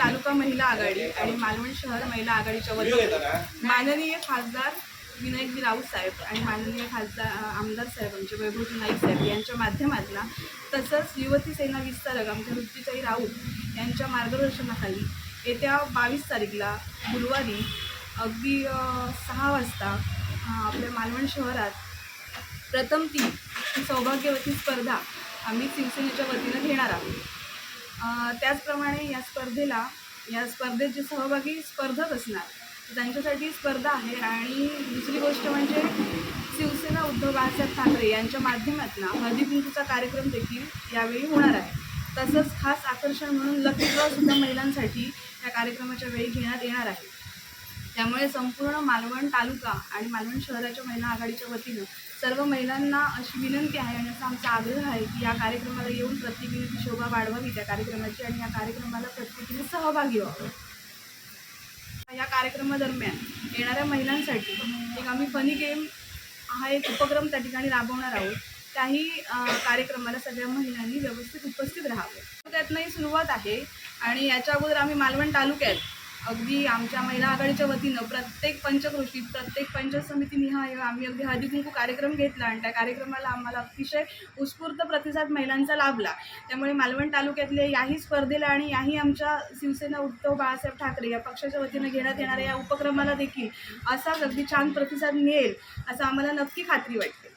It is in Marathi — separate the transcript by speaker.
Speaker 1: तालुका महिला आघाडी आणि मालवण शहर महिला आघाडीच्या वतीने माननीय खासदार विनायकजी राऊत साहेब आणि माननीय खासदार आमदार साहेब आमचे वैभवजी नाईक साहेब यांच्या माध्यमातला तसंच युवती सेना विस्तारक आमच्या ऋतुताई राऊत यांच्या मार्गदर्शनाखाली येत्या बावीस तारीखला गुरुवारी अगदी सहा वाजता आपल्या मालवण शहरात प्रथम ती सौभाग्यवती स्पर्धा आम्ही शिवसेनेच्या वतीनं घेणार आहोत. त्याचप्रमाणे या स्पर्धेला या स्पर्धेत जे सहभागी स्पर्धक असणार. त्यांच्यासाठी स्पर्धा आहे आणि दुसरी गोष्ट म्हणजे शिवसेना उद्धव बाळासाहेब ठाकरे यांच्या माध्यमातून हळदीकुंकूचा कार्यक्रम देखील यावेळी होणार आहे. तसंच खास आकर्षण म्हणून लकी ड्रॉ सुद्धा महिलांसाठी या कार्यक्रमाच्या वेळी घेण्यात येणार आहे. त्यामुळे संपूर्ण मालवण तालुका आणि मालवण शहराच्या महिला आघाडीच्या वतीनं सर्व महिलांना अशी विनंती आहे आणि असा आमचा आग्रह आहे की या कार्यक्रमाला येऊन प्रत्येकीची शोभा वाढवावी त्या कार्यक्रमाची आणि या कार्यक्रमाला प्रत्येकीने सहभागी व्हावं. या कार्यक्रमादरम्यान येणाऱ्या महिलांसाठी एक आम्ही फनी गेम हा एक उपक्रम त्या ठिकाणी राबवणार आहोत. त्याही कार्यक्रमाला सगळ्या महिलांनी व्यवस्थित उपस्थित राहावं. त्यातनंही सुरुवात आहे आणि याच्या अगोदर आम्ही मालवण तालुक्यात अगदी आमच्या महिला आघाडीच्या वतीनं प्रत्येक पंचकृषी प्रत्येक पंचायत समिती आम्ही अगदी हळदी कुंकू कार्यक्रम घेतला आणि त्या कार्यक्रमाला आम्हाला अतिशय उत्स्फूर्त प्रतिसाद महिलांचा लाभला. त्यामुळे मालवण तालुक्यातले याही स्पर्धेला आणि याही आमच्या शिवसेना उद्धव बाळासाहेब ठाकरे या पक्षाच्या वतीनं घेण्यात येणाऱ्या या उपक्रमाला देखील असाच अगदी छान प्रतिसाद मिळेल असं आम्हाला नक्की खात्री वाटते.